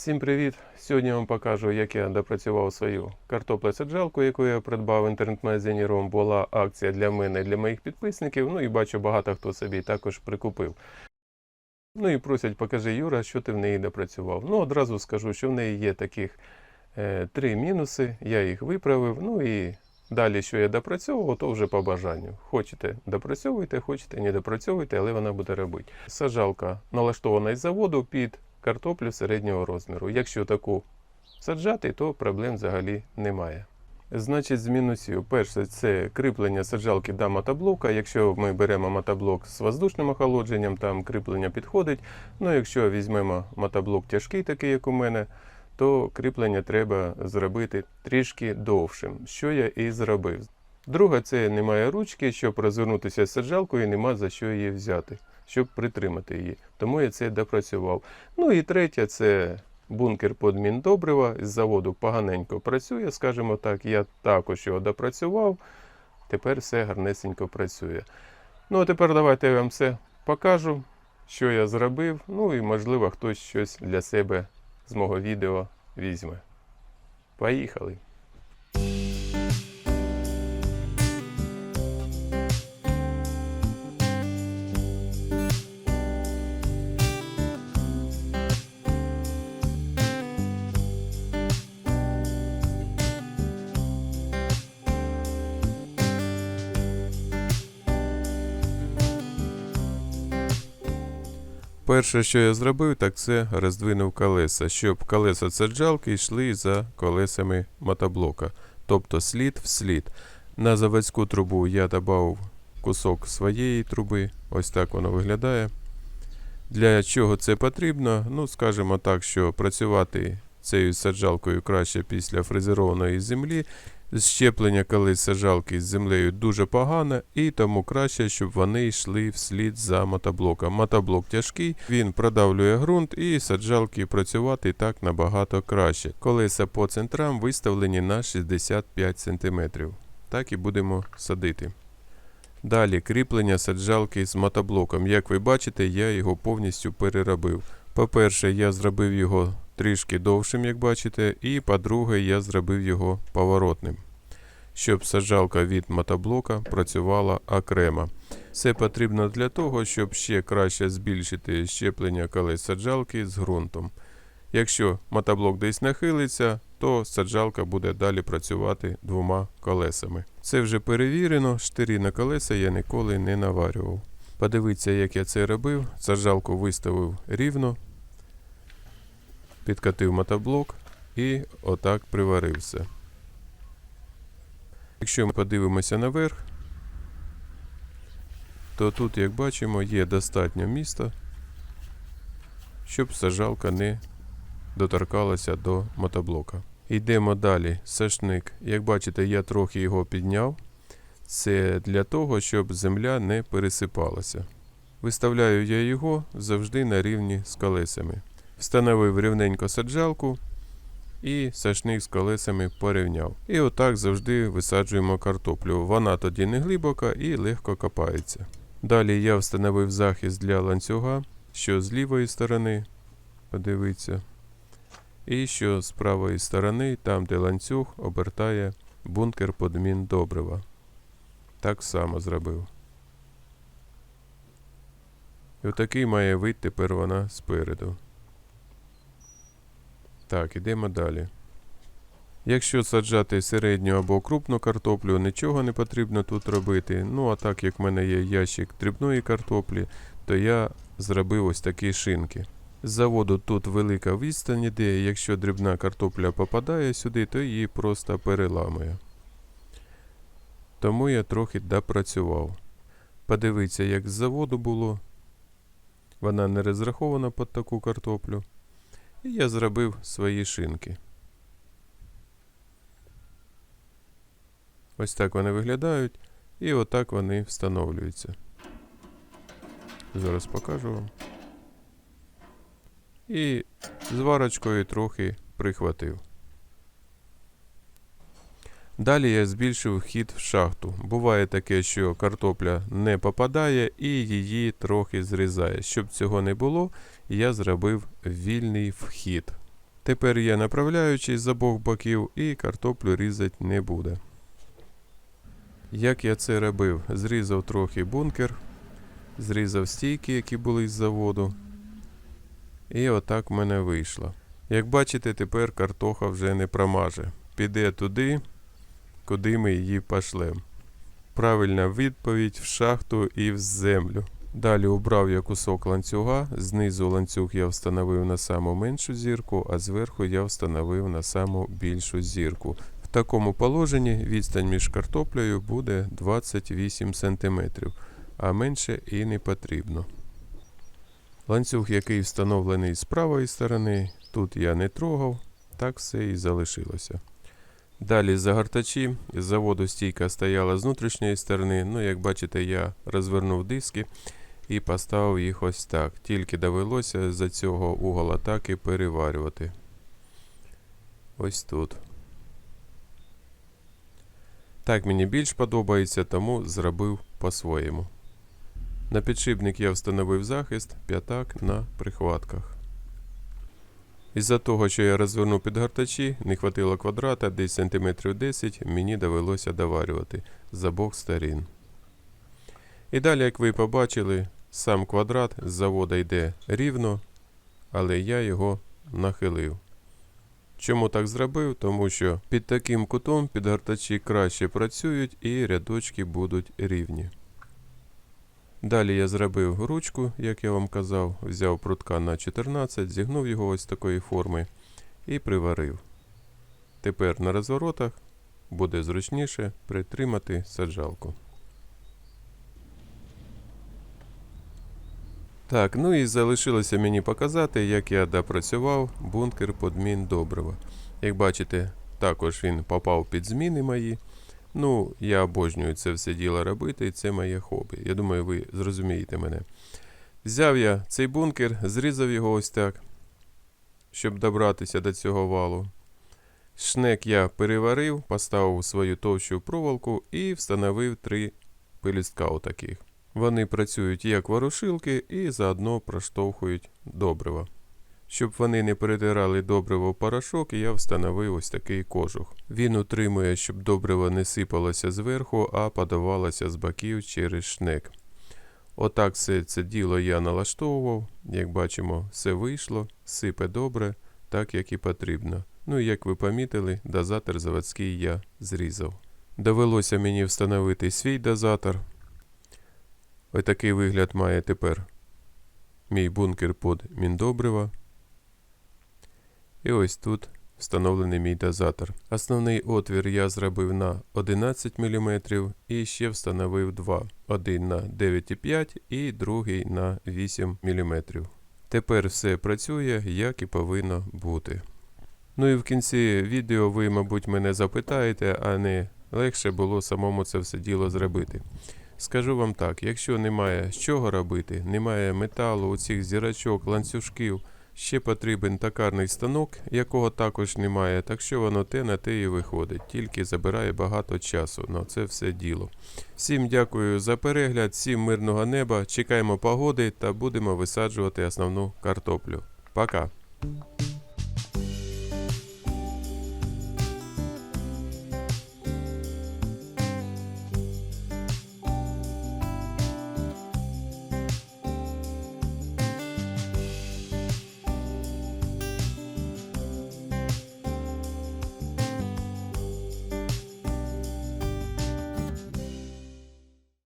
Всім привіт! Сьогодні вам покажу, як я допрацював свою картоплесаджалку, яку я придбав в інтернет-магазині Ром. Була акція для мене і для моїх підписників. Ну і бачу, багато хто собі також прикупив. Ну і просять, покажи, Юра, що ти в неї допрацював. Ну, одразу скажу, що в неї є таких е, три мінуси. Я їх виправив. Ну і далі, що я допрацьовував, то вже по бажанню. Хочете допрацьовуйте, хочете не допрацьовуйте, але вона буде робити. Саджалка налаштована із заводу під картоплю середнього розміру. Якщо таку саджати, то проблем взагалі немає. Значить, з мінусів. Перше, це кріплення саджалки до мотоблока. Якщо ми беремо мотоблок з воздушним охолодженням, там кріплення підходить. Ну, якщо візьмемо мотоблок тяжкий, такий як у мене, то кріплення треба зробити трішки довшим, що я і зробив. Друге, це немає ручки, щоб розвернутися з саджалкою, нема за що її взяти, щоб притримати її. Тому я це допрацював. Ну і третє, це бункер під Міндобрива з заводу поганенько працює, скажімо так. Я також його допрацював. Тепер все гарнесенько працює. Ну, а тепер давайте я вам все покажу, що я зробив. Ну і можливо хтось щось для себе з мого відео візьме. Поїхали! Перше, що я зробив, так це роздвинув колеса, щоб колеса саджалки йшли за колесами мотоблока, тобто слід в слід. На заводську трубу я додав кусок своєї труби, ось так воно виглядає. Для чого це потрібно? Ну, скажімо так, що працювати цією саджалкою краще після фрезерованої землі. Щеплення колись саджалки з землею дуже погане, і тому краще, щоб вони йшли вслід за мотоблоком. Мотоблок тяжкий, він продавлює ґрунт і саджалки працювати так набагато краще. Колеса по центрам виставлені на 65 см. Так і будемо садити. Далі кріплення саджалки з мотоблоком. Як ви бачите, я його повністю переробив. По-перше, я зробив його трішки довшим, як бачите, і по-друге, я зробив його поворотним, щоб саджалка від мотоблока працювала окремо. Це потрібно для того, щоб ще краще збільшити щеплення колес саджалки з ґрунтом. Якщо мотоблок десь нахилиться, то саджалка буде далі працювати двома колесами. Це вже перевірено, штирі на колеса я ніколи не наварював. Подивіться, як я це робив. Саджалку виставив рівно, підкатив мотоблок і отак приварився. Якщо ми подивимося наверх, то тут, як бачимо, є достатньо міста, щоб саджалка не доторкалася до мотоблока. Йдемо далі. Сашник. Як бачите, я трохи його підняв. Це для того, щоб земля не пересипалася. Виставляю я його завжди на рівні з колесами. Встановив рівненько саджалку і сашник з колесами порівняв. І отак завжди висаджуємо картоплю. Вона тоді не глибока і легко копається. Далі я встановив захист для ланцюга, що з лівої сторони, подивіться, і що з правої сторони, там де ланцюг обертає бункер подмін добрива. Так само зробив. І отакий має вид тепер вона спереду. Так, ідемо далі. Якщо саджати середню або крупну картоплю, нічого не потрібно тут робити. Ну а так як в мене є ящик дрібної картоплі, то я зробив ось такі шинки. З заводу тут велика відстань іде, якщо дрібна картопля попадає сюди, то її просто переламує. Тому я трохи допрацював. Подивіться, як з заводу було. Вона не розрахована під таку картоплю. І я зробив свої шинки. Ось так вони виглядають, і отак вони встановлюються. Зараз покажу вам. І зварочкою трохи прихватив. Далі я збільшив вхід в шахту. Буває таке, що картопля не попадає і її трохи зрізає. Щоб цього не було, я зробив вільний вхід. Тепер є направляючий з обох боків і картоплю різати не буде. Як я це робив? Зрізав трохи бункер, зрізав стійки, які були з заводу. І отак в мене вийшло. Як бачите, тепер картоха вже не промаже. Піде туди, куди ми її пошлем. Правильна відповідь в шахту і в землю. Далі убрав я кусок ланцюга, знизу ланцюг я встановив на саму меншу зірку, а зверху я встановив на саму більшу зірку. В такому положенні відстань між картоплею буде 28 см, а менше і не потрібно. Ланцюг, який встановлений з правої сторони, тут я не трогав, так все і залишилося. Далі загортачі. Заводу стійка стояла з внутрішньої сторони. Ну, як бачите, я розвернув диски і поставив їх ось так. Тільки довелося за цього угол атаки переварювати. Ось тут. Так мені більш подобається, тому зробив по-своєму. На підшипник я встановив захист п'ятак на прихватках. Із-за того, що я розвернув підгортачі, не хватило квадрата, десь сантиметрів 10 мені довелося доварювати з обох сторін. І далі, як ви побачили, сам квадрат з завода йде рівно, але я його нахилив. Чому так зробив? Тому що під таким кутом підгортачі краще працюють і рядочки будуть рівні. Далі я зробив ручку, як я вам казав, взяв прутка на 14, зігнув його ось такої форми і приварив. Тепер на розворотах буде зручніше притримати саджалку. Так, ну і залишилося мені показати, як я допрацював бункер подмін добрива. Як бачите, також він попав під зміни мої. Ну, я обожнюю це все діло робити, і це моє хобі. Я думаю, ви зрозумієте мене. Взяв я цей бункер, зрізав його ось так, щоб добратися до цього валу. Шнек я переварив, поставив свою товщу проволоку і встановив три пилістка отаких. Вони працюють як ворушилки і заодно проштовхують добрива. Щоб вони не перетирали добриво в порошок, я встановив ось такий кожух. Він утримує, щоб добриво не сипалося зверху, а подавалося з боків через шнек. Отак все це діло я налаштовував. Як бачимо, все вийшло, сипе добре, так як і потрібно. Ну і як ви помітили, дозатор заводський я зрізав. Довелося мені встановити свій дозатор. Ось такий вигляд має тепер мій бункер під міндобрива. І ось тут встановлений мій дозатор. Основний отвір я зробив на 11 мм і ще встановив два. Один на 9,5 і другий на 8 мм. Тепер все працює, як і повинно бути. Ну і в кінці відео ви, мабуть, мене запитаєте, а не легше було самому це все діло зробити. Скажу вам так: якщо немає з чого робити, немає металу, оцих зірочок, ланцюжків, ще потрібен токарний станок, якого також немає, так що воно те на те і виходить, тільки забирає багато часу на це все діло. Всім дякую за перегляд, всім мирного неба, чекаємо погоди та будемо висаджувати основну картоплю. Пока!